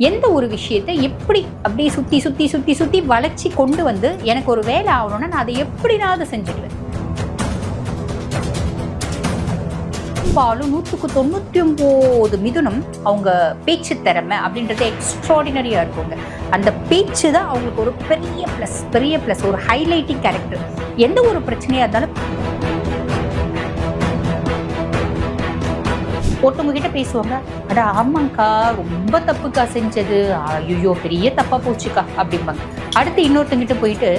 எந்த ஒரு விஷயத்தை எப்படி அப்படியே சுற்றி சுற்றி சுற்றி சுற்றி வளைச்சி கொண்டு வந்து எனக்கு ஒரு வேலை ஆகணும்னா நான் அதை எப்படினாவது செஞ்சுடுவேன். பெரும்பாலும் நூற்றுக்கு தொண்ணூற்றி ஒம்பது மிதுனம் அவங்க பேச்சு திறமை அப்படின்றது எக்ஸ்ட்ராடினரியாக இருக்குங்க. அந்த பேச்சு தான் அவங்களுக்கு ஒரு பெரிய ப்ளஸ் பெரிய ப்ளஸ் ஒரு ஹைலைட்டிங் கேரக்டர் எந்த ஒரு பிரச்சனையாக இருந்தாலும் ஒருத்தவங்க கிட்ட பேசுவாங்க அட ஆமாங்க்கா. ரொம்ப தப்புக்கா செஞ்சது. ஐயோ பெரிய தப்பா போச்சுக்கா அப்படிம்பாங்க. அடுத்து இன்னொருத்தங்கிட்ட போயிட்டு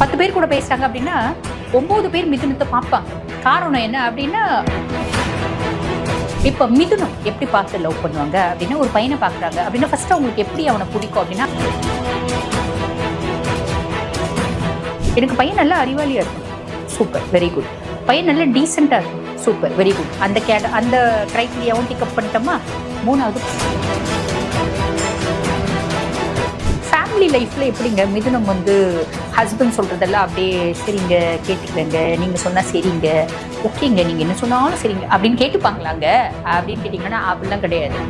பத்து பேர் கூட பேசுறாங்க அப்படின்னா ஒன்பது பேர் மிதுனத்தை பார்ப்பாங்க. காரணம் என்ன அப்படின்னா இப்ப மிதுனம் எப்படி பார்த்து லவ் பண்ணுவாங்க அப்படின்னா ஒரு பையனை பார்க்குறாங்க. அப்படின்னா ஃபர்ஸ்ட் அவங்களுக்கு எப்படி அவனை பிடிக்கும் அப்படின்னா எனக்கு பையன் நல்லா அறிவாளியா இருக்கும். சூப்பர் வெரி குட் பையன் நல்ல டீசெண்டாக இருக்கும் சூப்பர் வெரி குட் அந்த கேட அந்த க்ரைட்டீரியாவும் டிக்கப் பண்ணிட்டோமா? மூணாவது ஃபேமிலி லைஃப்பில் எப்படிங்க? மிதுனம் வந்து ஹஸ்பண்ட் சொல்கிறதெல்லாம் அப்படியே சரிங்க கேட்டுக்கிறேங்க நீங்கள் சொன்னால் சரிங்க. ஓகேங்க நீங்கள் என்ன சொன்னாலும் சரிங்க. அப்படின்னு கேட்டுப்பாங்களாங்க? அப்படின்னு கேட்டிங்கன்னா அப்படிலாம் கிடையாது.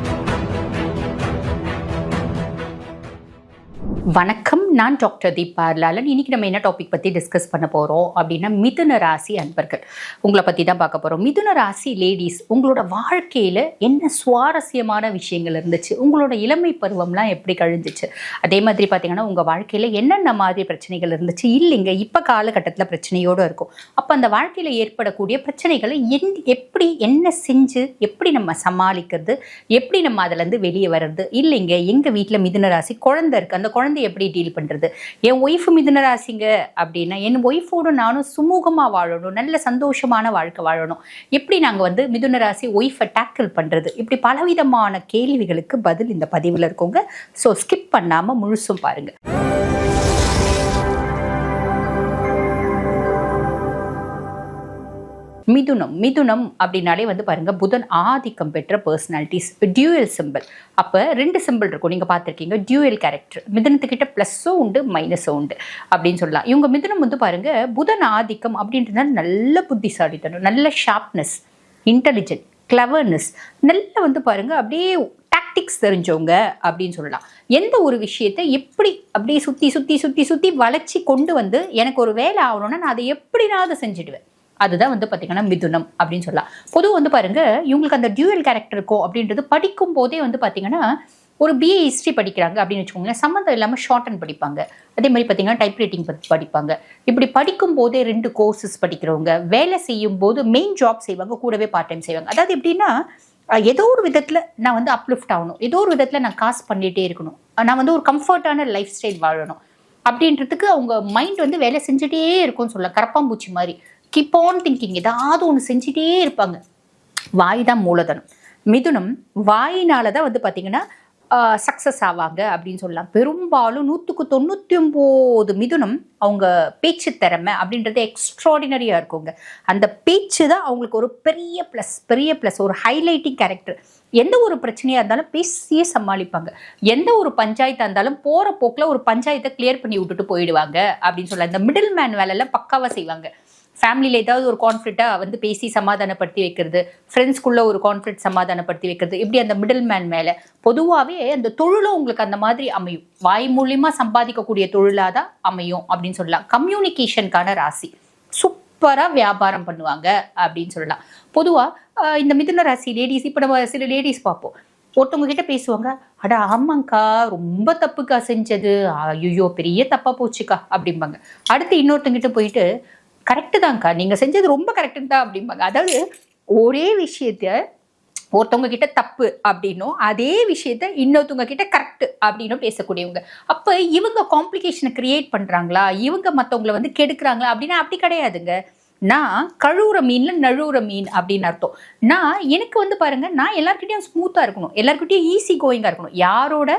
வணக்கம். நான் டாக்டர் தீபா லாலன் இன்னைக்கு நம்ம என்ன டாபிக் பற்றி டிஸ்கஸ் பண்ண போகிறோம் அப்படின்னா மிதுன ராசி அன்பர்கள். உங்களை பற்றி தான் பார்க்க போகிறோம் மிதுன ராசி லேடிஸ் உங்களோட வாழ்க்கையில் என்ன சுவாரஸ்யமான விஷயங்கள் இருந்துச்சு? உங்களோட இளமை பருவம்லாம் எப்படி கழிஞ்சிச்சு? அதே மாதிரி பார்த்தீங்கன்னா உங்கள் வாழ்க்கையில் என்னென்ன மாதிரி பிரச்சனைகள் இருந்துச்சு? இல்லைங்க இப்போ காலகட்டத்தில் பிரச்சனையோடு இருக்கும். அப்போ அந்த வாழ்க்கையில் ஏற்படக்கூடிய பிரச்சனைகளை என் எப்படி என்ன செஞ்சு எப்படி நம்ம சமாளிக்கிறது? எப்படி நம்ம அதுலேருந்து வெளியே வர்றது? இல்லைங்க எங்கள் வீட்டில் மிதுன ராசி குழந்தை இருக்குது அந்த குழந்தை எப்படி டீல் பண்ணி பண்ணுறது என் ஒய்ஃபு மிதுன ராசிங்க அப்படின்னா என் ஒய்ஃபோடு நானும் சுமூகமாக வாழணும் நல்ல சந்தோஷமான வாழ்க்கை வாழணும். எப்படி நாங்கள் வந்து மிதுன ராசி ஒய்ஃபை டேக்கிள் பண்ணுறது இப்படி பலவிதமான கேள்விகளுக்கு பதில் இந்த பதிவில் இருக்கோங்க. ஸோ ஸ்கிப் பண்ணாமல் முழுசும் பாருங்கள் மிதுனம் மிதுனம் அப்படின்னாலே வந்து பாருங்க புதன் ஆதிக்கம் பெற்ற பர்சனாலிட்டிஸ் டியூயல் சிம்பிள் அப்போ ரெண்டு சிம்பிள் இருக்கும். நீங்கள் பார்த்துருக்கீங்க டியூயல் கேரக்டர் மிதுனத்துக்கிட்ட ப்ளஸ்ஸும் உண்டு மைனஸும் உண்டு அப்படின்னு சொல்லலாம். இவங்க மிதுனம் வந்து பாருங்க புதன் ஆதிக்கம் அப்படின்றதுனால நல்ல புத்திசாலித்தனம் நல்ல ஷார்ப்னஸ் இன்டெலிஜென்ட் கிளவர்னஸ் நல்ல வந்து பாருங்க அப்படியே டாக்டிக்ஸ் தெரிஞ்சவங்க அப்படின்னு சொல்லலாம். எந்த ஒரு விஷயத்தை எப்படி அப்படியே சுற்றி சுற்றி சுற்றி சுற்றி வளைச்சி கொண்டு வந்து எனக்கு ஒரு வேலை ஆகணும்னா நான் அதை எப்படினாவது செஞ்சுடுவேன். அதுதான் வந்து பார்த்தீங்கன்னா மிதுனம் அப்படின்னு சொல்லலாம். பொதுவாக வந்து பாருங்க இவங்களுக்கு அந்த டியூவல் கேரக்டர் இருக்கும் அப்படின்றது படிக்கும் போதே வந்து பார்த்தீங்கன்னா ஒரு பிஏ ஹிஸ்ட்ரி படிக்கிறாங்க அப்படின்னு வச்சுக்கோங்களேன். சம்மந்தம் இல்லாமல் ஷார்ட் அண்ட் படிப்பாங்க. அதே மாதிரி பார்த்தீங்கன்னா டைப் ரைட்டிங் பற்றி படிப்பாங்க. இப்படி படிக்கும் போதே ரெண்டு கோர்சஸ் படிக்கிறவங்க வேலை செய்யும் போது மெயின் ஜாப் செய்வாங்க கூடவே பார்ட் டைம் செய்வாங்க. அதாவது எப்படின்னா ஏதோ ஒரு விதத்தில் நான் வந்து அப்லிஃப்ட் ஆகணும். ஏதோ ஒரு விதத்தில் நான் காசு பண்ணிகிட்டே இருக்கணும். நான் வந்து ஒரு கம்ஃபர்ட்டான லைஃப் ஸ்டைல் வாழணும். அப்படின்றதுக்கு அவங்க மைண்ட் வந்து வேலை செஞ்சுட்டே இருக்கும்னு சொல்லலாம். கரப்பாம்பூச்சி மாதிரி. கீப் ஆன் திங்கிங் ஏதாவது ஒன்று செஞ்சுட்டே இருப்பாங்க. வாய் தான் மூலதனம். மிதுனம் வாயினால தான் வந்து பார்த்தீங்கன்னா சக்ஸஸ் ஆவாங்க அப்படின்னு சொல்லலாம். பெரும்பாலும் நூற்றுக்கு தொண்ணூற்றி ஒம்பது மிதுனம் அவங்க பேச்சு திறமை அப்படின்றது எக்ஸ்ட்ராடினரியாக இருக்குங்க. அந்த பேச்சு தான் அவங்களுக்கு ஒரு பெரிய ப்ளஸ் பெரிய ப்ளஸ் ஒரு ஹைலைட்டிங் கேரக்டர் எந்த ஒரு பிரச்சனையாக இருந்தாலும் பேசியே சமாளிப்பாங்க. எந்த ஒரு பஞ்சாயத்தாக இருந்தாலும் போகிற போக்கில் ஒரு பஞ்சாயத்தை கிளியர் பண்ணி விட்டுட்டு போயிடுவாங்க அப்படின்னு சொல்லலாம். இந்த மிடில் மேன் வேலையெல்லாம் பக்காவாக செய்வாங்க. ஃபேமிலியில் ஏதாவது ஒரு கான்ஃப்ளிக்டாக வந்து பேசி சமாதானப்படுத்தி வைக்கிறது. ஃப்ரெண்ட்ஸ்குள்ளே ஒரு கான்ஃப்ளிக்ட் சமாதானப்படுத்தி வைக்கிறது. இப்படி அந்த மிடில் மேன் மேலே? பொதுவாகவே அந்த தொழிலும் உங்களுக்கு அந்த மாதிரி அமையும். வாய் மூலியமாக சம்பாதிக்கக்கூடிய தொழிலாக தான் அமையும் அப்படின்னு சொல்லலாம். கம்யூனிகேஷனுக்கான ராசி. சூப்பராக வியாபாரம் பண்ணுவாங்க அப்படின்னு சொல்லலாம். பொதுவாக இந்த மிதுன ராசி லேடிஸ் இப்போ நம்ம சில லேடிஸ் பார்ப்போம். ஒருத்தவங்க கிட்ட பேசுவாங்க அட ஆமாங்க்கா ரொம்ப தப்புக்கா செஞ்சது. ஐயோ பெரிய தப்பா போச்சுக்கா அப்படிம்பாங்க. அடுத்து இன்னொருத்தங்கிட்ட போயிட்டு கரெக்டு தான்க்கா. நீங்கள் செஞ்சது ரொம்ப கரெக்டு தான் அப்படிம்பாங்க. அதாவது ஒரே விஷயத்த ஒருத்தவங்க கிட்ட தப்பு அப்படின்னும் அதே விஷயத்த இன்னொருத்தவங்க கிட்ட கரெக்ட் அப்படின்னும் பேசக்கூடியவங்க. அப்போ இவங்க காம்ப்ளிகேஷனை கிரியேட் பண்ணுறாங்களா இவங்க மற்றவங்கள வந்து கெடுக்குறாங்களா? அப்படின்னா அப்படி கிடையாதுங்க. நான் கழுவுற மீன்ல நழுவுற மீன் அப்படின்னு அர்த்தம். நான் எனக்கு வந்து பாருங்க நான் எல்லாருக்கிட்டையும் ஸ்மூத்தாக இருக்கணும். எல்லாருக்கிட்டையும் ஈஸி கோயிங்காக இருக்கணும். யாரோட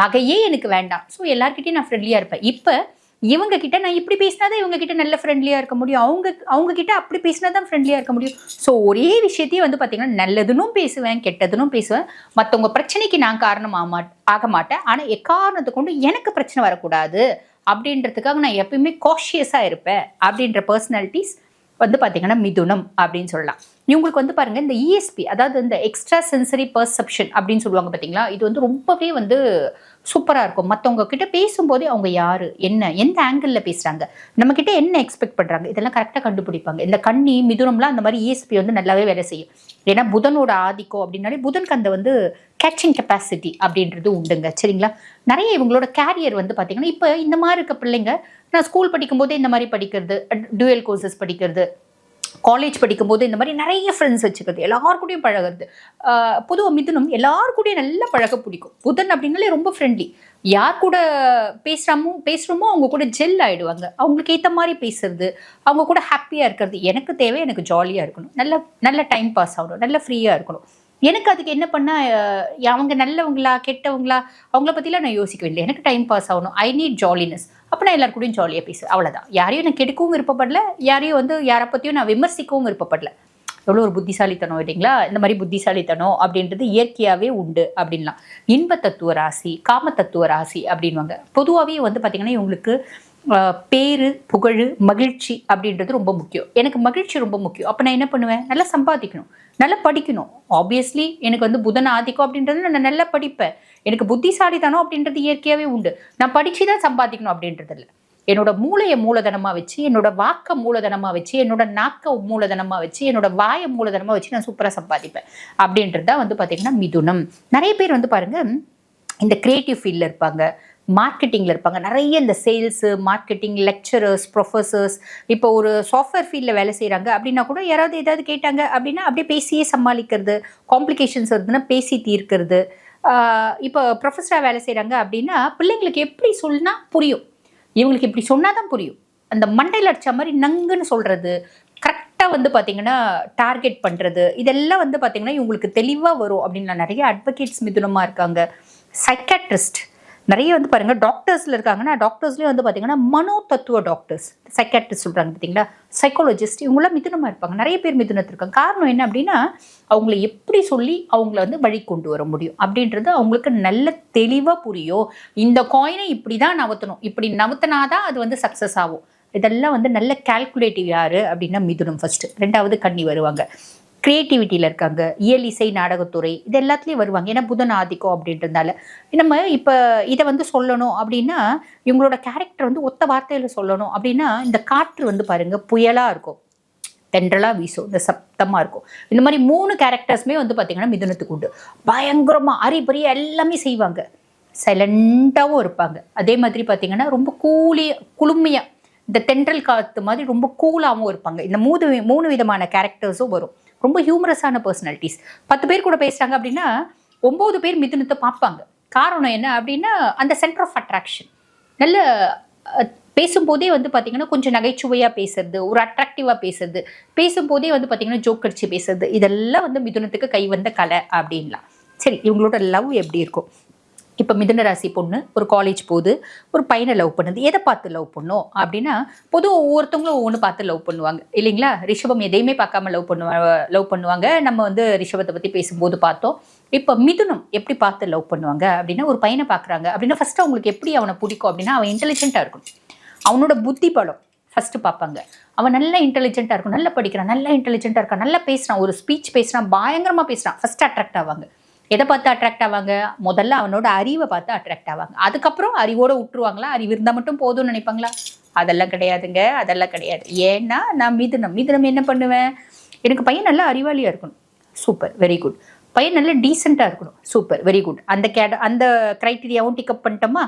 பகையே எனக்கு வேண்டாம். ஸோ எல்லாருக்கிட்டையும் நான் ஃப்ரெண்ட்லியாக இருப்பேன். இப்போ இவங்க கிட்ட நான் இப்படி பேசினாதான் இவங்க கிட்ட நல்ல ஃப்ரெண்ட்லியா இருக்க முடியும். அவங்க அவங்க கிட்ட அப்படி பேசினா தான் ஃப்ரெண்ட்லியா இருக்க முடியும். ஸோ ஒரே விஷயத்தையும் வந்து பார்த்தீங்கன்னா நல்லதுனும் பேசுவேன் கெட்டதுனும் பேசுவேன். மற்றவங்க பிரச்சனைக்கு நான் காரணம் ஆக ஆக மாட்டேன். ஆனால் எக்காரணத்தை கொண்டு எனக்கு பிரச்சனை வரக்கூடாது அப்படின்றதுக்காக நான் எப்பயுமே காஷியஸாக இருப்பேன் அப்படின்ற பர்சனாலிட்டிஸ் வந்து பார்த்தீங்கன்னா மிதுனம் அப்படின்னு சொல்லலாம். இவங்களுக்கு வந்து பாருங்க இந்த இஎஸ்பி அதாவது இந்த எக்ஸ்ட்ரா சென்சரி பர்செப்ஷன் அப்படின்னு சொல்லுவாங்க பார்த்தீங்களா இது வந்து ரொம்பவே வந்து சூப்பராக இருக்கும். மற்றவங்க கிட்ட பேசும்போதே அவங்க யார் என்ன எந்த ஆங்கிளில் பேசுகிறாங்க நம்ம கிட்ட என்ன எக்ஸ்பெக்ட் பண்ணுறாங்க இதெல்லாம் கரெக்டாக கண்டுபிடிப்பாங்க. இந்த கண்ணி மிதுனம்லாம் அந்த மாதிரி இஎஸ்பி வந்து நல்லாவே வேலை செய்யும். ஏன்னா புதனோட ஆதிக்கம் அப்படின்னாலே புதனுக்கு அந்த வந்து கேட்சிங் கெப்பாசிட்டி அப்படின்றது உண்டுங்க. சரிங்களா? நிறைய இவங்களோட கேரியர் வந்து பார்த்தீங்கன்னா இப்போ இந்த மாதிரி இருக்க பிள்ளைங்க நான் ஸ்கூல் படிக்கும்போதே இந்த மாதிரி படிக்கிறது டுவெல் கோர்சஸ் படிக்கிறது காலேஜ் படிக்கும்போது இந்த மாதிரி நிறைய ஃப்ரெண்ட்ஸ் வச்சுக்கிறது எல்லார் கூடயும் பழகிறது பொதுவாக மிதுனம் எல்லாருக்கூடையும் கூடயும் நல்லா பழக பிடிக்கும். புதன் அப்படின்னாலே ரொம்ப ஃப்ரெண்ட்லி யார் கூட பேசுகிறாமோ பேசுகிறோமோ அவங்க கூட ஜெல் ஆகிடுவாங்க அவங்களுக்கு ஏற்ற மாதிரி பேசுறது அவங்க கூட ஹாப்பியாக இருக்கிறது. எனக்கு தேவை எனக்கு ஜாலியாக இருக்கணும். நல்ல நல்ல டைம் பாஸ் ஆகணும். நல்ல ஃப்ரீயாக இருக்கணும். எனக்கு அதுக்கு என்ன பண்ணால் அவங்க நல்லவங்களா கெட்டவங்களா அவங்கள பற்றிலாம் நான் யோசிக்க வேண்டிய எனக்கு டைம் பாஸ் ஆகணும். ஐ நீட் ஜாலினஸ் அப்போ நான் எல்லாரு கூடயும் ஜாலியாக பேசுவேன். அவ்வளோதான் யாரையும் நான் கெடுக்கவும் விருப்பப்படல. யாரையும் வந்து யாரை பற்றியும் நான் விமர்சிக்கவும் விருப்பப்படல. எவ்வளோ ஒரு புத்திசாலித்தனம் இல்லைங்களா? இந்த மாதிரி புத்திசாலித்தனம் அப்படின்றது இயற்கையாகவே உண்டு அப்படின்லாம். இன்ப தத்துவ ராசி காம தத்துவ ராசி அப்படின்வாங்க பொதுவாகவே வந்து பார்த்திங்கன்னா இவங்களுக்கு பேரு புகழ் மகிழ்ச்சி அப்படின்றது ரொம்ப முக்கியம். எனக்கு மகிழ்ச்சி ரொம்ப முக்கியம். அப்போ நான் என்ன பண்ணுவேன்? நல்லா சம்பாதிக்கணும். நல்லா படிக்கணும். ஆப்வியஸ்லி எனக்கு வந்து புதன் ஆதிக்கம் அப்படின்றது நான் நல்லா படிப்பேன். எனக்கு புத்திசாலிதானோ அப்படின்றது இயற்கையாகவே உண்டு. நான் படித்து தான் சம்பாதிக்கணும் அப்படின்றது இல்லை என்னோட மூளையை மூலதனமாக வச்சு என்னோட வாக்க மூலதனமாக வச்சு என்னோட நாக்க மூலதனமாக வச்சு என்னோட வாயை மூலதனமாக வச்சு நான் சூப்பராக சம்பாதிப்பேன். அப்படின்றது தான் வந்து பார்த்திங்கன்னா மிதுனம். நிறைய பேர் வந்து பாருங்கள் இந்த கிரியேட்டிவ் ஃபீல்டில் இருப்பாங்க. மார்க்கெட்டிங்கில் இருப்பாங்க. நிறைய இந்த சேல்ஸு மார்க்கெட்டிங் லெக்சரர்ஸ் ப்ரொஃபஸர்ஸ் இப்போ ஒரு சாஃப்ட்வேர் ஃபீல்டில் வேலை செய்கிறாங்க அப்படின்னா கூட யாராவது ஏதாவது கேட்டாங்க அப்படின்னா அப்படியே பேசியே சமாளிக்கிறது காம்ப்ளிகேஷன்ஸ் வருதுன்னா பேசி தீர்க்கிறது. இப்போ ப்ரொஃபஸராக வேலை செய்கிறாங்க அப்படின்னா பிள்ளைங்களுக்கு எப்படி சொன்னா புரியும். இவங்களுக்கு இப்படி சொன்னால் தான் புரியும். அந்த மண்டையில் அடித்த மாதிரி நங்குன்னு சொல்கிறது கரெக்டாக வந்து பார்த்தீங்கன்னா டார்கெட் பண்ணுறது இதெல்லாம் வந்து பார்த்தீங்கன்னா இவங்களுக்கு தெளிவாக வரும் அப்படின்னு நிறைய அட்வொகேட்ஸ் மிதுனமாக இருக்காங்க. சைக்காட்ரிஸ்ட் நிறைய வந்து பாருங்க டாக்டர்ஸ்ல இருக்காங்கன்னா டாக்டர்ஸ்லேயும் வந்து பார்த்திங்கன்னா மனோ தத்துவ டாக்டர்ஸ் சைக்காட்ரிஸ்ட் சொல்றாங்க பார்த்தீங்களா சைக்காலஜிஸ்ட் இவங்களாம் மிதுனமாக இருப்பாங்க. நிறைய பேர் மிதுனத்தில் இருக்காங்க. காரணம் என்ன அப்படின்னா அவங்கள எப்படி சொல்லி அவங்கள வந்து வழி கொண்டு வர முடியும்? அப்படின்றது அவங்களுக்கு நல்ல தெளிவாக புரியும். இந்த காயினை இப்படி தான் நவுத்தணும் இப்படி நவுத்தினாதான் அது வந்து சக்ஸஸ் ஆகும். இதெல்லாம் வந்து நல்ல கால்குலேட்டிவ் யாரு அப்படின்னா மிதுனம் ஃபர்ஸ்ட் ரெண்டாவது கன்னி வருவாங்க. கிரியேட்டிவிட்டியில் இருக்காங்க. இயல் இசை நாடகத்துறை இது எல்லாத்துலேயும் வருவாங்க. ஏன்னா புதன் ஆதிக்கம் அப்படின்றதுனால. நம்ம இப்போ இதை வந்து சொல்லணும் அப்படின்னா இவங்களோட கேரக்டர் வந்து ஒத்த வார்த்தையில் சொல்லணும் அப்படின்னா இந்த காற்று வந்து பாருங்கள் புயலாக இருக்கும். தென்றலாக வீசும். இந்த சப்தமாக இருக்கும். இந்த மாதிரி மூணு கேரக்டர்ஸுமே வந்து பார்த்திங்கன்னா மிதுனத்துக்கு உண்டு. பயங்கரமாக அரிபரி எல்லாமே செய்வாங்க. சைலண்ட்டாகவும் இருப்பாங்க. அதே மாதிரி பார்த்திங்கன்னா ரொம்ப கூலி குளுமையாக இந்த தென்றல் காற்று மாதிரி ரொம்ப கூலாகவும் இருப்பாங்க. இந்த மூணு மூணு விதமான கேரக்டர்ஸும் வரும். ரொம்ப ஹியூமரஸான பர்சனாலிட்டிஸ் பத்து பேர் கூட பேசுகிறாங்க அப்படின்னா ஒம்பது பேர் மிதுனத்தை பார்ப்பாங்க. காரணம் என்ன அப்படின்னா அந்த சென்டர் ஆஃப் அட்ராக்ஷன் நல்ல பேசும்போதே வந்து பார்த்தீங்கன்னா கொஞ்சம் நகைச்சுவையாக பேசுறது ஒரு அட்ராக்டிவாக பேசுறது. பேசும்போதே வந்து பார்த்தீங்கன்னா ஜோக் அடிச்சு பேசுறது. இதெல்லாம் வந்து மிதுனத்துக்கு கை வந்த கலை அப்படின்லாம். சரி இவங்களோட லவ் எப்படி இருக்கும்? இப்போ மிதுன ராசி பொண்ணு ஒரு காலேஜ் போகுது ஒரு பையனை லவ் பண்ணுது. எதை பார்த்து லவ் பண்ணும் அப்படின்னா பொதுவாக ஒவ்வொருத்தவங்களும் ஒவ்வொன்று பார்த்து லவ் பண்ணுவாங்க. இல்லைங்களா? ரிஷபம் எதையுமே பார்க்காம லவ் பண்ணுவாங்க லவ் பண்ணுவாங்க. நம்ம வந்து ரிஷபத்தை பற்றி பேசும்போது பார்த்தோம். இப்போ மிதுனம் எப்படி பார்த்து லவ் பண்ணுவாங்க? அப்படின்னா ஒரு பையனை பார்க்குறாங்க. அப்படின்னா ஃபஸ்ட்டு அவங்களுக்கு எப்படி அவனை பிடிக்கும்? அப்படின்னா அவன் இன்டெலிஜென்ட்டாக இருக்கணும். அவனோட புத்தி பலம் ஃபஸ்ட்டு பார்ப்பாங்க. அவன் நல்ல இன்டெலிஜென்ட்டாக இருக்கும் நல்லா படிக்கிறான் நல்லா இன்டெலிஜென்ட்டாக இருக்கான். நல்லா பேசுகிறான் ஒரு ஸ்பீச் பேசுகிறான் பயங்கரமாக பேசுகிறான் ஃபஸ்ட்டு அட்ராக்ட் ஆவாங்க. எதை பார்த்து அட்ராக்ட் ஆவாங்க? முதல்ல அவனோட அறிவை பார்த்து அட்ராக்ட் ஆவாங்க. அதுக்கப்புறம் அறிவோட விட்டுருவாங்களா அறிவு இருந்தால் மட்டும் போதும்னு நினைப்பாங்களா? அதெல்லாம் கிடையாதுங்க. அதெல்லாம் கிடையாது. ஏன்னா நான் மிதுனம். மிதுனம் என்ன பண்ணுவேன்? எனக்கு பையன் நல்லா அறிவாளியாக இருக்கணும். சூப்பர் வெரி குட் பையன் நல்லா டீசெண்டாக இருக்கணும். சூப்பர் வெரி குட் அந்த கேட அந்த க்ரைட்டீரியாவும் டிக்கப் பண்ணிட்டோமா?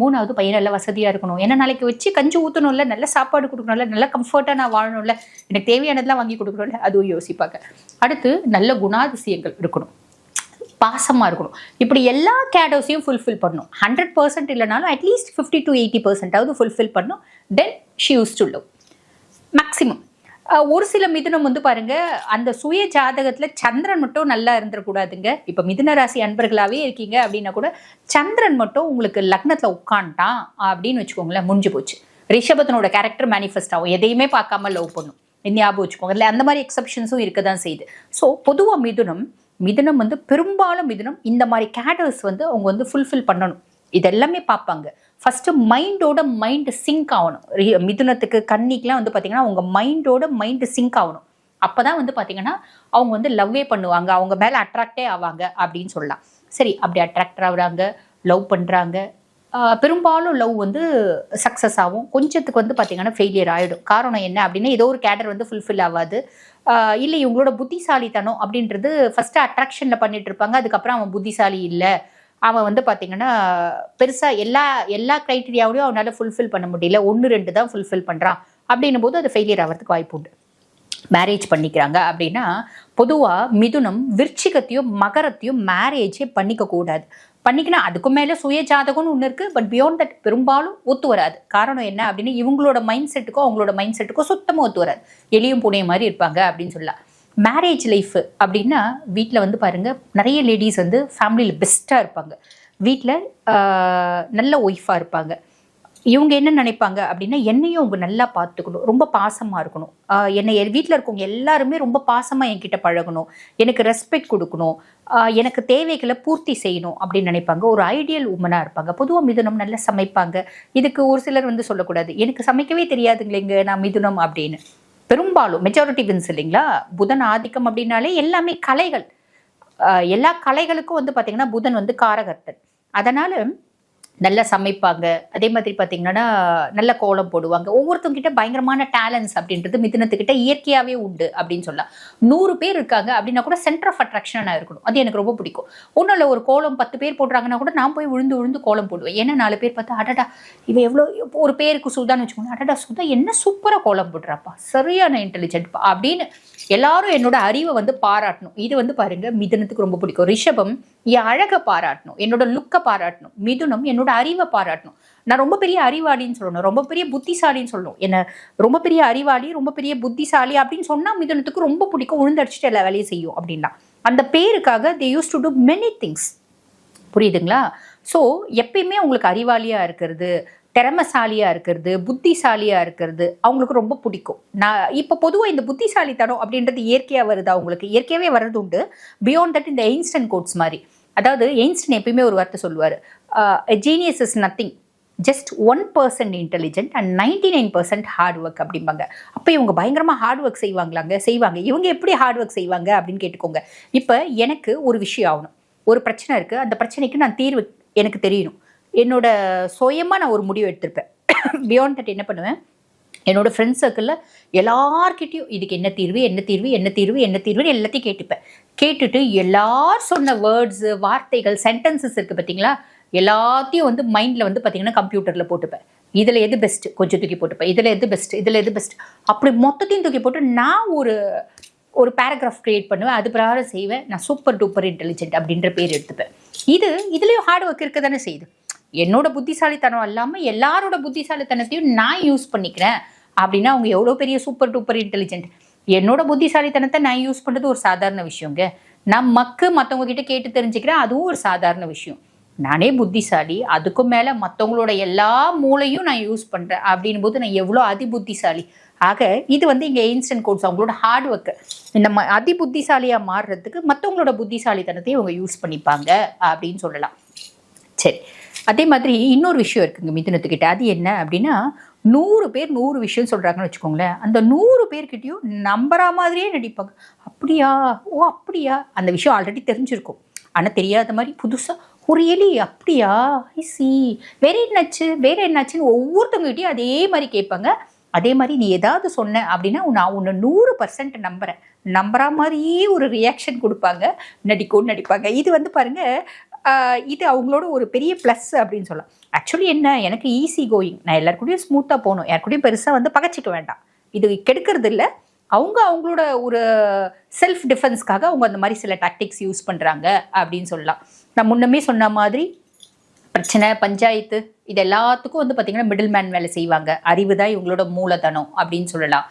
மூணாவது பையன் நல்ல வசதியாக இருக்கணும். ஏன்னா நாளைக்கு வச்சு கஞ்சி ஊற்றணும்ல நல்ல சாப்பாடு கொடுக்கணும்ல? நல்ல கம்ஃபர்ட்டாக நான் வாழணும்ல? எனக்கு தேவையானதெல்லாம் வாங்கி கொடுக்கணும்ல? அதுவும் யோசிப்பாங்க. அடுத்து நல்ல குணாதிசயங்கள் இருக்கணும். பாசமாக இருக்கணும். இப்படி எல்லா கேடோஸையும் ஃபுல்ஃபில் பண்ணணும். ஹண்ட்ரட் பர்சன்ட் இல்லைனாலும் at least fifty to eighty பர்சன்டாவது fulfil பண்ணும் then she use to love maximum ஒரு சில மிதுனம் வந்து பாருங்க அந்த சுய ஜாதகத்தில் சந்திரன் மட்டும் நல்லா இருந்துடக்கூடாதுங்க இப்போ மிதுன ராசி அன்பர்களாகவே இருக்கீங்க அப்படின்னா கூட சந்திரன் மட்டும் உங்களுக்கு லக்னத்தில் உட்காந்துட்டான் அப்படின்னு வச்சுக்கோங்களேன் முடிஞ்சு போச்சு. ரிஷபத்தனோட கேரக்டர் மேனிஃபெஸ்ட் ஆகும். எதையுமே பார்க்காம லவ் பண்ணும். ஞாபகம் வச்சுக்கோங்க. இல்லை அந்த மாதிரி எக்ஸப்ஷன்ஸும் இருக்க தான் செய்யுது. ஸோ பொதுவாக மிதுனம் மிதனம் வந்து பெரும்பாலும் மிதனம் இந்த மாதிரி கேடர்ஸ் வந்து அவங்க வந்து ஃபுல்ஃபில் பண்ணணும். இதெல்லாமே பார்ப்பாங்க. ஃபஸ்ட்டு மைண்டோட மைண்டு சிங்க் ஆகணும். மிதுனத்துக்கு கன்னிக்கெலாம் வந்து பார்த்தீங்கன்னா அவங்க மைண்டோட மைண்டு சிங்க் ஆகணும். அப்போ தான் வந்து பார்த்தீங்கன்னா அவங்க வந்து லவ்வே பண்ணுவாங்க. அவங்க மேலே அட்ராக்டே ஆவாங்க அப்படின்னு சொல்லலாம். சரி அப்படி அட்ராக்ட் ஆகுறாங்க லவ் பண்ணுறாங்க பெரும்பாலும் லவ் வந்து சக்ஸஸ் ஆகும். கொஞ்சத்துக்கு வந்து பார்த்தீங்கன்னா ஃபெயிலியர் ஆகிடும் காரணம் என்ன அப்படின்னா ஏதோ ஒரு கேடர் வந்து ஃபுல்ஃபில் ஆகாது. இல்லை இவங்களோட புத்திசாலித்தனம் அப்படின்றது ஃபஸ்ட்டு அட்ராக்ஷனில் பண்ணிட்டு இருப்பாங்க. அதுக்கப்புறம் அவன் புத்திசாலி இல்லை. அவன் வந்து பார்த்தீங்கன்னா பெருசாக எல்லா எல்லா க்ரைட்டீரியாவிலையும் அவனால் ஃபுல்ஃபில் பண்ண முடியல. ஒன்று ரெண்டு தான் ஃபுல்ஃபில் பண்ணுறான் அப்படின்னும் போது அது ஃபெயிலியர் ஆகிறதுக்கு வாய்ப்பு உண்டு. மேரேஜ் பண்ணிக்கிறாங்க அப்படின்னா பொதுவாக மிதுனம் விருச்சிகத்தையும் மகரத்தையும் மேரேஜே பண்ணிக்கக்கூடாது பண்ணிக்கணும் அதுக்கு மேலே சுய ஜாதகம்னு ஒன்று இருக்குது பட் பியாண்ட் தட் பெரும்பாலும் ஒத்து வராது. காரணம் என்ன அப்படின்னு இவங்களோட மைண்ட் செட்டுக்கும் அவங்களோட மைண்ட் செட்டுக்கும் சுத்தமாக ஒத்து வராது. எளியும் பூனையும் மாதிரி இருப்பாங்க அப்படின்னு சொல்லலாம். மேரேஜ் லைஃப் அப்படின்னா வீட்டில் வந்து பாருங்கள் நிறைய லேடிஸ் வந்து ஃபேமிலியில் பெஸ்ட்டாக இருப்பாங்க. வீட்டில் நல்ல ஒய்ஃபாக இருப்பாங்க. இவங்க என்ன நினைப்பாங்க அப்படின்னா என்னையும் அவங்க நல்லா பார்த்துக்கணும். ரொம்ப பாசமாக இருக்கணும். என்னை வீட்டில் இருக்கவங்க எல்லாருமே ரொம்ப பாசமாக என்கிட்ட பழகணும். எனக்கு ரெஸ்பெக்ட் கொடுக்கணும். எனக்கு தேவைகளை பூர்த்தி செய்யணும் அப்படின்னு நினைப்பாங்க. ஒரு ஐடியல் உமனாக இருப்பாங்க. பொதுவாக மிதுனம் நல்லா சமைப்பாங்க. இதுக்கு ஒரு சிலர் வந்து சொல்லக்கூடாது. எனக்கு சமைக்கவே தெரியாதுங்களேங்க நான் மிதுனம் அப்படின்னு. பெரும்பாலும் மெஜாரிட்டி வின்ஸ் இல்லைங்களா? புதன் ஆதிக்கம் அப்படின்னாலே எல்லாமே கலைகள். எல்லா கலைகளுக்கும் வந்து பார்த்தீங்கன்னா புதன் வந்து காரகர்த்தன். அதனால நல்லா சமைப்பாங்க. அதே மாதிரி பார்த்தீங்கன்னா நல்ல கோலம் போடுவாங்க. ஒவ்வொருத்தவங்கிட்ட பயங்கரமான டேலண்ட்ஸ் அப்படின்றது மிதினத்துக்கிட்ட இயற்கையாகவே உண்டு அப்படின்னு சொல்லலாம். நூறு பேர் இருக்காங்க அப்படின்னா கூட சென்டர் ஆஃப் அட்ராக்ஷனாக இருக்கணும். அது எனக்கு ரொம்ப பிடிக்கும். ஒன்றும் இல்லை ஒரு கோலம் பத்து பேர் போடுறாங்கன்னா கூட நான் போய் விழுந்து விழுந்து கோலம் போடுவேன். ஏன்னா நாலு பேர் பார்த்தா அடடா இவ எவ்வளோ ஒரு பேருக்கு சுதான்னு வச்சுக்கோங்க. அடடா சுதா என்ன சூப்பராக கோலம் போடுறாப்பா. சரியான இன்டெலிஜென்ட்ப்பா அப்படின்னு எல்லாரும் என்னோட அறிவை வந்து பாராட்டணும். இது வந்து பாருங்க மிதுனத்துக்கு ரொம்ப பிடிக்கும். ரிஷபம் என் அழகை பாராட்டணும். என்னோட லுக்கை பாராட்டணும். மிதுனம் என்னோட அறிவை பாராட்டணும். நான் ரொம்ப பெரிய அறிவாளின்னு சொல்லணும். ரொம்ப பெரிய புத்திசாலின்னு சொல்லணும். என்ன ரொம்ப பெரிய அறிவாளி ரொம்ப பெரிய புத்திசாலி அப்படின்னு சொன்னா மிதுனத்துக்கு ரொம்ப பிடிக்கும். உழுந்தடிச்சிட்டு எல்லா வேலையும் செய்யும் அப்படின்னா. அந்த பேருக்காக they use to do many things புரியுதுங்களா? ஸோ எப்பயுமே அவங்களுக்கு அறிவாளியாக இருக்கிறது திறமசாலியாக இருக்கிறது புத்திசாலியாக இருக்கிறது அவங்களுக்கு ரொம்ப பிடிக்கும். நான் இப்போ பொதுவாக இந்த புத்திசாலித்தனம் அப்படின்றது இயற்கையாக வருது அவங்களுக்கு இயற்கையாகவே வர்றது உண்டு பியாண்ட் தட் இந்த எயின்ஸ்டன் கோட்ஸ் மாதிரி. அதாவது எயின்ஸ்டின் எப்பயுமே ஒரு வார்த்தை சொல்லுவார். Genius is nothing just one percent intelligent and ninety nine percent hard work அப்படிம்பாங்க. அப்போ இவங்க பயங்கரமாக ஹார்ட் ஒர்க் செய்வாங்களாங்க? செய்வாங்க. இவங்க எப்படி ஹார்ட் ஒர்க் செய்வாங்க அப்படின்னு கேட்டுக்கோங்க. இப்போ எனக்கு ஒரு விஷயம் ஆகணும். ஒரு பிரச்சனை இருக்குது அந்த பிரச்சனைக்கு நான் தீர்வு எனக்கு தெரியணும். என்னோட சுயமாக நான் ஒரு முடிவு எடுத்திருப்பேன். பியாண்ட் தட் என்ன பண்ணுவேன்? என்னோட ஃப்ரெண்ட்ஸ் சர்க்கிளில் எல்லார்கிட்டேயும் இதுக்கு என்ன தீர்வு என்ன தீர்வு என்ன தீர்வு என்ன தீர்வுன்னு எல்லாத்தையும் கேட்டுப்பேன். கேட்டுட்டு எல்லார் சொன்ன வேர்ட்ஸு வார்த்தைகள் சென்டென்சஸ் இருக்குது பார்த்தீங்களா எல்லாத்தையும் வந்து மைண்டில் வந்து பார்த்தீங்கன்னா கம்ப்யூட்டரில் போட்டுப்பேன். இதில் எது பெஸ்ட்டு கொஞ்சம் தூக்கி போட்டுப்பேன். இதில் எது பெஸ்ட் இதில் எது பெஸ்ட் அப்படி மொத்தத்தையும் தூக்கி போட்டு நான் ஒரு ஒரு பேராகிராஃப் க்ரியேட் பண்ணுவேன். அது பிரகாரம் செய்வேன். நான் சூப்பர் டூப்பர் இன்டெலிஜென்ட் அப்படின்ற பேர் எடுத்துப்பேன். இது இதுலேயும் ஹார்ட் ஒர்க் இருக்க தானே செய்யுது. என்னோட புத்திசாலித்தனம் இல்லாமல் எல்லாரோட புத்திசாலித்தனத்தையும் நான் யூஸ் பண்ணிக்கிறேன். அப்படின்னா அவங்க எவ்வளோ பெரிய சூப்பர் டூப்பர் இன்டெலிஜென்ட் என்னோட புத்திசாலித்தனத்தை நான் யூஸ் பண்ணுறது ஒரு சாதாரண விஷயங்க. நான் மக்கு மற்றவங்க கிட்ட கேட்டு தெரிஞ்சுக்கிறேன் அதுவும் ஒரு சாதாரண விஷயம். நானே புத்திசாலி அதுக்கும் மேலே மற்றவங்களோட எல்லா மூளையும் நான் யூஸ் பண்ணுறேன் அப்படின் போது நான் எவ்வளோ அதி புத்திசாலி ஆக இது வந்து இங்கே இன்ஸ்டன்ட் கோட்ஸ் அவங்களோட ஹார்ட் ஒர்க்கு இந்த ம அதி புத்திசாலியாக மாறுறதுக்கு மற்றவங்களோட புத்திசாலித்தனத்தையும் அவங்க யூஸ் பண்ணிப்பாங்க அப்படின்னு சொல்லலாம். சரி. அதே மாதிரி இன்னொரு விஷயம் இருக்குங்க மிதுனத்துக்கிட்ட. அது என்ன அப்படின்னா நூறு பேர் நூறு விஷயம் சொல்கிறாங்கன்னு வச்சுக்கோங்களேன். அந்த நூறு பேர்கிட்டையும் நம்புற மாதிரியே நடிப்பாங்க. அப்படியா? ஓ அப்படியா? அந்த விஷயம் ஆல்ரெடி தெரிஞ்சிருக்கும். ஆனால் தெரியாத மாதிரி புதுசாக ஒரு எலி அப்படியா? ஐ வேற என்னாச்சு? வேற என்னாச்சுன்னு ஒவ்வொருத்தவங்ககிட்டயும் அதே மாதிரி கேட்பாங்க. அதே மாதிரி நீ ஏதாவது சொன்ன அப்படின்னா நான் உன்னை நூறு பர்சன்ட் நம்புறேன். நம்புற மாதிரியே ஒரு ரியாக்ஷன் கொடுப்பாங்க. நடிக்கும் நடிப்பாங்க. இது வந்து பாருங்கள் இது அவங்களோட ஒரு பெரிய ப்ளஸ் அப்படின்னு சொல்லலாம். ஆக்சுவலி என்ன எனக்கு ஈஸி கோயிங் நான் எல்லாருக்கூடயும் ஸ்மூத்தாக போகணும். யாருக்கூடயும் பெருசாக வந்து பகச்சிக்க வேண்டாம். இது கெடுக்கிறது இல்லை. அவங்க அவங்களோட ஒரு செல்ஃப் டிஃபென்ஸ்க்காக அவங்க அந்த மாதிரி சில டாக்டிக்ஸ் யூஸ் பண்ணுறாங்க அப்படின்னு சொல்லலாம். நான் முன்னமே சொன்ன மாதிரி பிரச்சனை பஞ்சாயத்து இது எல்லாத்துக்கும் வந்து பார்த்திங்கன்னா மிடில் மேன் வேலை செய்வாங்க. அறிவு தான் இவங்களோட மூலதனம் அப்படின்னு சொல்லலாம்.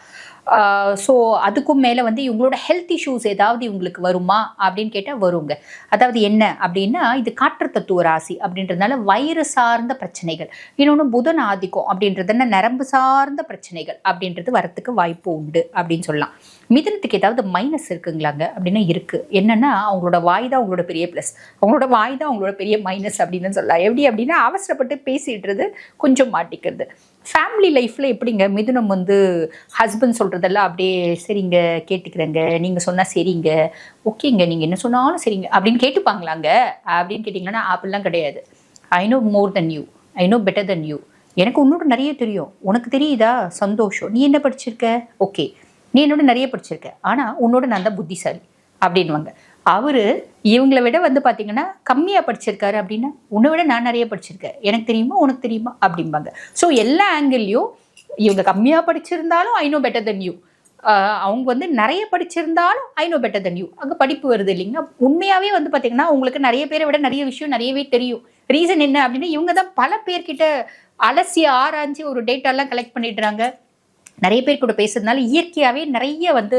ஸோ அதுக்கும் மேலே வந்து இவங்களோட ஹெல்த் இஷ்யூஸ் ஏதாவது இவங்களுக்கு வருமா அப்படின்னு கேட்டால் வருங்க. அதாவது என்ன அப்படின்னா இது காற்று தத்துவ ராசி அப்படின்றதுனால வயிறு சார்ந்த பிரச்சனைகள் இன்னொன்று புதன் ஆதிக்கம் அப்படின்றதுனா நரம்பு சார்ந்த பிரச்சனைகள் அப்படின்றது வரத்துக்கு வாய்ப்பு உண்டு அப்படின்னு சொல்லலாம். மிதனத்துக்கு ஏதாவது மைனஸ் இருக்குங்களாங்க? அப்படின்னா இருக்குது என்னென்னா அவங்களோட வாய் தான் அவங்களோட பெரிய ப்ளஸ் அவங்களோட வாய் தான் அவங்களோட பெரிய மைனஸ் அப்படின்னு சொல்லலாம். எப்படி அப்படின்னா அவசரப்பட்டு பேசிடுறது கொஞ்சம் மாட்டிக்கிறது. ஃபேமிலி லைஃப்பில் எப்படிங்க? மிதுனம் வந்து ஹஸ்பண்ட் சொல்கிறதெல்லாம் அப்படியே சரிங்க கேட்டுக்கிறேங்க. நீங்கள் சொன்னால் சரிங்க. ஓகேங்க நீங்கள் என்ன சொன்னாலும் சரிங்க. அப்படின்னு கேட்டுப்பாங்களாங்க? அப்படின்னு கேட்டிங்கன்னா அப்படிலாம் கிடையாது. I know more than you I know better than you எனக்கு உன்னோட நிறைய தெரியும். உனக்கு தெரியுதா? சந்தோஷம். நீ என்ன படிச்சிருக்க? ஓகே நீ என்னோட நிறைய படிச்சிருக்க. ஆனால் உன்னோட நான் தான் புத்திசாலி. அப்படின்வாங்க அவர் இவங்களை விட வந்து பார்த்தீங்கன்னா கம்மியாக படிச்சிருக்காரு அப்படின்னா உன்னை விட நான் நிறைய படிச்சிருக்கேன். எனக்கு தெரியுமா? உனக்கு தெரியுமா? அப்படிம்பாங்க. ஸோ எல்லா ஆங்கிள்லையும் இவங்க கம்மியாக படிச்சிருந்தாலும் I know better than you அவங்க வந்து நிறைய படிச்சிருந்தாலும் I know better than you அங்கே படிப்பு வருது இல்லைங்க உண்மையாகவே வந்து பார்த்தீங்கன்னா உங்களுக்கு நிறைய பேரை விட நிறைய விஷயம் நிறையவே தெரியும். ரீசன் என்ன அப்படின்னா இவங்க தான் பல பேர்கிட்ட அலசி ஆராய்ஞ்சு ஒரு டேட்டாலாம் கலெக்ட் பண்ணிடுறாங்க. நிறைய பேர் கூட பேசுறதுனால இயற்கையாகவே நிறைய வந்து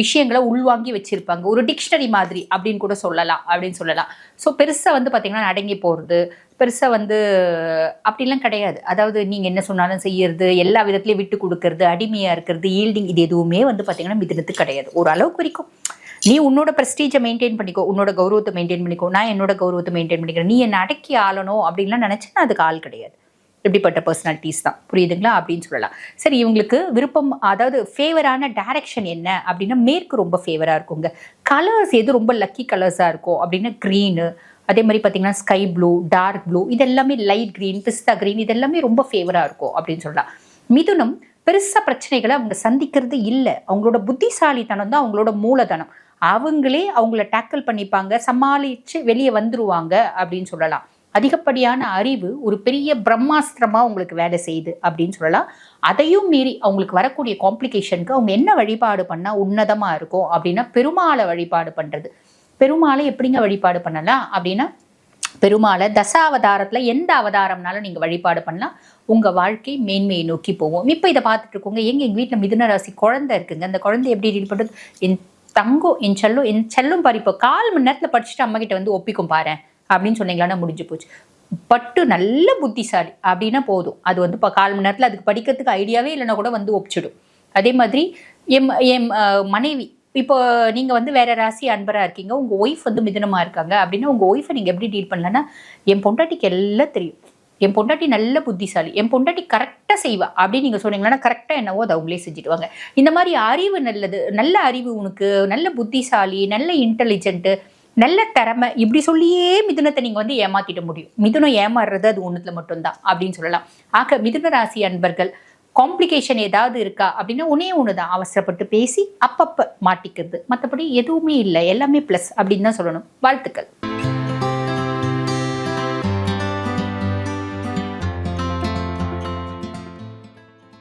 விஷயங்களை உள்வாங்கி வச்சிருப்பாங்க. ஒரு டிக்ஷனரி மாதிரி அப்படின்னு கூட சொல்லலாம் அப்படின்னு சொல்லலாம். ஸோ பெருசாக வந்து பார்த்தீங்கன்னா அடங்கி போகிறது பெருசாக வந்து அப்படிலாம் கிடையாது. அதாவது நீங்கள் என்ன சொன்னாலும் செய்யறது எல்லா விதத்துலையும் விட்டு கொடுக்கறது அடிமையாக இருக்கிறது ஈல்டிங் இது எதுவுமே வந்து பார்த்தீங்கன்னா மிதினத்துக்கு கிடையாது. ஒரு அளவுக்கு வரைக்கும். நீ உன்னோட ப்ரெஸ்டீஜை மெயின்டைன் பண்ணிக்கோ உன்னோட கௌரவத்தை மெயின்டைன் பண்ணிக்கோ நான் என்னோட கௌரவத்தை மெயின்டைன் பண்ணிக்கிறேன். நீ என்னை அடக்கி ஆளணும் அப்படின்லாம் நினச்சேன்னா அதுக்கு ஆள் கிடையாது. இப்படிப்பட்ட பர்சனாலிட்டிஸ் தான். புரியுதுங்களா? அப்படின்னு சொல்லலாம். சரி இவங்களுக்கு விருப்பம் அதாவது ஃபேவரான டைரக்ஷன் என்ன? அப்படின்னா மேற்கு ரொம்ப ஃபேவராக இருக்குங்க. கலர்ஸ் எது ரொம்ப லக்கி கலர்ஸாக இருக்கும் அப்படின்னா க்ரீனு அதே மாதிரி பார்த்தீங்கன்னா ஸ்கை ப்ளூ டார்க் ப்ளூ இது எல்லாமே லைட் க்ரீன் பிஸ்தா க்ரீன் இது எல்லாமே ரொம்ப ஃபேவராக இருக்கும் அப்படின்னு சொல்லலாம். மிதுனம் பெருசாக பிரச்சனைகளை அவங்க சந்திக்கிறது இல்லை. அவங்களோட புத்திசாலித்தனம் தான் அவங்களோட மூலதனம். அவங்களே அவங்கள டேக்கிள் பண்ணிப்பாங்க சமாளித்து வெளியே வந்துருவாங்க அப்படின்னு சொல்லலாம். அதிகப்படியான அறிவு ஒரு பெரிய பிரம்மாஸ்திரமாக உங்களுக்கு வேலை செய்யுது அப்படின்னு சொல்லலாம். அதையும் மீறி அவங்களுக்கு வரக்கூடிய காம்ப்ளிகேஷனுக்கு அவங்க என்ன வழிபாடு பண்ணால் உன்னதமாக இருக்கும் அப்படின்னா பெருமாளை வழிபாடு பண்ணுறது பெருமாளை எப்படிங்க வழிபாடு பண்ணலாம் அப்படின்னா பெருமாளை தசாவதாரத்தில் எந்த அவதாரம்னாலும் நீங்கள் வழிபாடு பண்ணலாம். உங்கள் வாழ்க்கை மேன்மையை நோக்கி போவோம் இப்போ இதை பார்த்துட்டு இருக்கோங்க. எங்கள் எங்கள் வீட்டில் மிதுன ராசி குழந்தை இருக்குங்க. அந்த குழந்தை எப்படி டீல் பண்ணுறது என் தங்கம் என் செல்லும் என் செல்லும் பாரு இப்போ கால் மணி நேரத்தில் படிச்சுட்டு அம்மா கிட்ட வந்து ஒப்பிக்கும் பாரு அப்படின்னு சொன்னீங்களான்னா முடிஞ்சு போச்சு. பட்டு நல்ல புத்திசாலி அப்படின்னா போதும். அது வந்து இப்போ கால் மணி நேரத்தில் அதுக்கு படிக்கிறதுக்கு ஐடியாவே இல்லைன்னா கூட வந்து ஒப்பிச்சிடும். அதே மாதிரி எம் எம் மனைவி இப்போ நீங்கள் வந்து வேற ராசி அன்பராக இருக்கீங்க உங்கள் ஒய்ஃப் வந்து மிதனமாக இருக்காங்க அப்படின்னா உங்கள் ஒய்ஃபை நீங்கள் எப்படி டீல் பண்ணலன்னா என் பொண்டாட்டிக்கு எல்லாம் தெரியும். என் பொண்டாட்டி நல்ல புத்திசாலி என் பொண்டாட்டி கரெக்டாக செய்வா அப்படின்னு நீங்கள் சொன்னீங்கன்னா கரெக்டாக என்னவோ அதை அவங்களே செஞ்சுடுவாங்க. இந்த மாதிரி அறிவு நல்லது நல்ல அறிவு உனக்கு நல்ல புத்திசாலி நல்ல இன்டெலிஜென்ட்டு நல்ல திறமை இப்படி சொல்லியே மிதுனத்தை நீங்கள் வந்து ஏமாத்திட முடியும். மிதுனம் ஏமாறுறது அது ஒன்றுத்துல மட்டும்தான் அப்படின்னு சொல்லலாம். ஆக மிதுன ராசி அன்பர்கள் காம்ப்ளிகேஷன் ஏதாவது இருக்கா அப்படின்னா ஒன்னே ஒன்று தான் அவசரப்பட்டு பேசி அப்பப்போ மாட்டிக்கிறது. மற்றபடி எதுவுமே இல்லை. எல்லாமே ப்ளஸ் அப்படின்னு தான் சொல்லணும். வாழ்த்துக்கள்.